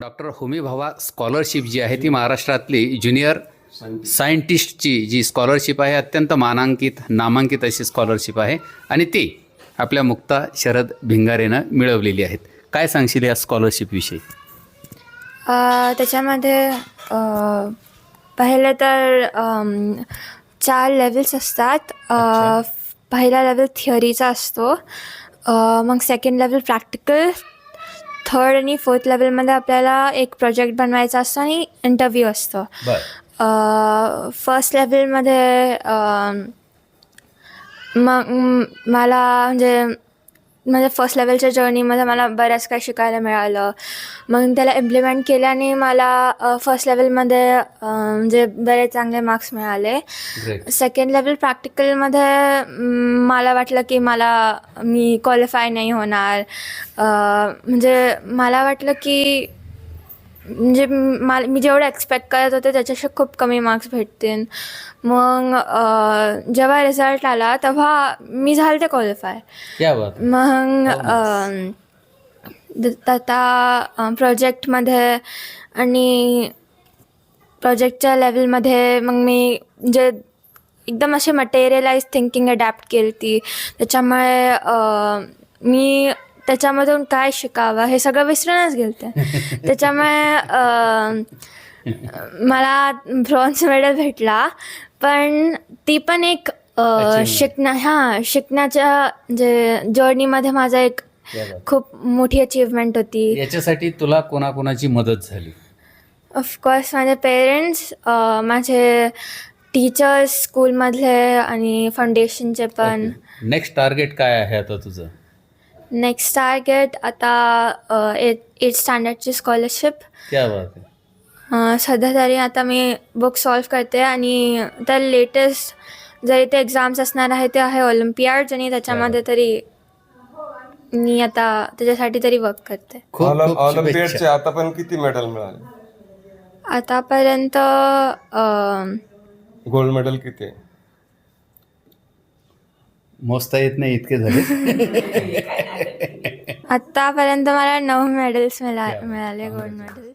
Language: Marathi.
डॉक्टर होमी भावा स्कॉलरशिप जी आहे ती महाराष्ट्रातली ज्युनियर सायंटिस्टची जी स्कॉलरशिप आहे अत्यंत मानांकित नामांकित अशी स्कॉलरशिप आहे. आणि ती आपल्या मुक्ता शरद भिंगारेनं मिळवलेली आहेत. काय सांगशील या स्कॉलरशिपविषयी त्याच्यामध्ये पहिलं तर चार लेवल्स असतात. पहिला लेवल थिअरीचा असतो. मग सेकंड लेवल प्रॅक्टिकल थर्ड आणि फोर्थ लेवलमध्ये आपल्याला एक प्रोजेक्ट बनवायचा असतो आणि इंटरव्ह्यू असतो. फर्स्ट लेवलमध्ये मग मला म्हणजे माझ्या फर्स्ट लेवलच्या जर्नीमध्ये मला बऱ्याच काही शिकायला मिळालं. मग त्याला इम्प्लिमेंट केल्याने मला फर्स्ट लेवलमध्ये म्हणजे बरेच चांगले मार्क्स मिळाले. सेकंड लेवल प्रॅक्टिकलमध्ये मला वाटलं की मला मी क्वालिफाय नाही होणार. म्हणजे मला वाटलं की म्हणजे मला मी जेवढं एक्सपेक्ट करत होते त्याच्यापेक्षा खूप कमी मार्क्स भेटतील. मग जेव्हा रिझल्ट आला तेव्हा मी झाले ते क्वालिफाय मग आता प्रोजेक्टमध्ये आणि प्रोजेक्टच्या लेवलमध्ये मग मी म्हणजे एकदम अशी मटेरियलाइज थिंकिंग अडॅप्ट केली ती त्याच्यामुळे मी त्याच्यामधून काय शिकावं? हे सगळं विसरूनच गेलते. त्याच्यामुळे मला ब्रॉन्झ मेडल भेटला. पण ती पण एक. शिकण्या हां शिकण्याच्या म्हणजे जर्नीमध्ये माझा एक. खूप मोठी अचीवमेंट होती. याच्यासाठी तुला कोणाकोणाची मदत झाली? ऑफकोर्स माझे पेरेंट्स माझे टीचर्स स्कूलमधले आणि फाउंडेशनचे पण. नेक्स्ट टार्गेट काय आहे आता तुझं? नेक्स्ट टार्गेट आता एट स्टँडर्डची स्कॉलरशिप क्या बात आहे सध्या तरी आता मी बुक सॉल्व करते आणि तर लेटेस्ट जरी ते एक्झाम्स असणार आहे ते आहे ऑलिम्पियाड्स आणि त्याच्यामध्ये तरी मी आता त्याच्यासाठी तरी वर्क करते. खूप ऑल- खूप ऑलिम्पियाडचे शुभेच्छा. आता पण किती मेडल मिळाले? आतापर्यंत अं, गोल्ड मेडल किती आहे? मोजता येत नाही इतके झाले. आतापर्यंत मला नऊ मेडल्स मिळा मिळाले गोल्ड मेडल